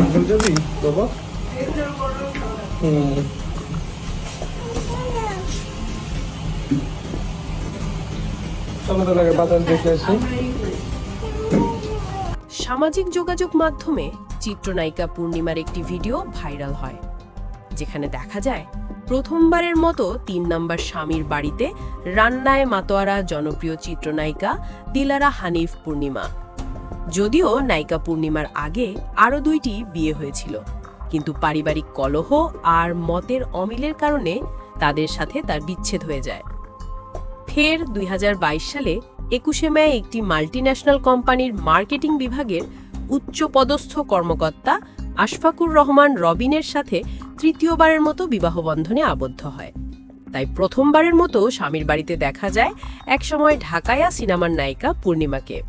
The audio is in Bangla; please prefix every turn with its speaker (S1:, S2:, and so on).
S1: এখন যাবি বাবা? হুম। চলো লাগে বাতাস দেখে আসি।
S2: সামাজিক যোগাযোগ মাধ্যমে চিত্রনায়িকা পূর্ণিমার একটি ভিডিও ভাইরাল হয় যেখানে দেখা যায় প্রথমবারের মতো তিন নম্বর স্বামীর বাড়িতে রান্নায় মাতোয়ারা জনপ্রিয় চিত্রনায়িকা দিলারা হানিফ পূর্ণিমা। যদিও নায়িকা পূর্ণিমার আগে আরও দুইটি বিয়ে হয়েছিল, কিন্তু পারিবারিক কলহ আর মতের অমিলের কারণে তাদের সাথে তার বিচ্ছেদ হয়ে যায়। ফের দুই হাজার বাইশ সালে একুশে মে একটি মাল্টিন্যাশনাল কোম্পানির মার্কেটিং বিভাগের উচ্চপদস্থ কর্মকর্তা আশফাকুর রহমান রবিনের সাথে তৃতীয়বারের মতো বিবাহ বন্ধনে আবদ্ধ হয়। তাই প্রথমবারের মতো স্বামীর বাড়িতে দেখা যায়, একসময় ঢাকায়া সিনেমার নায়িকা পূর্ণিমাকে।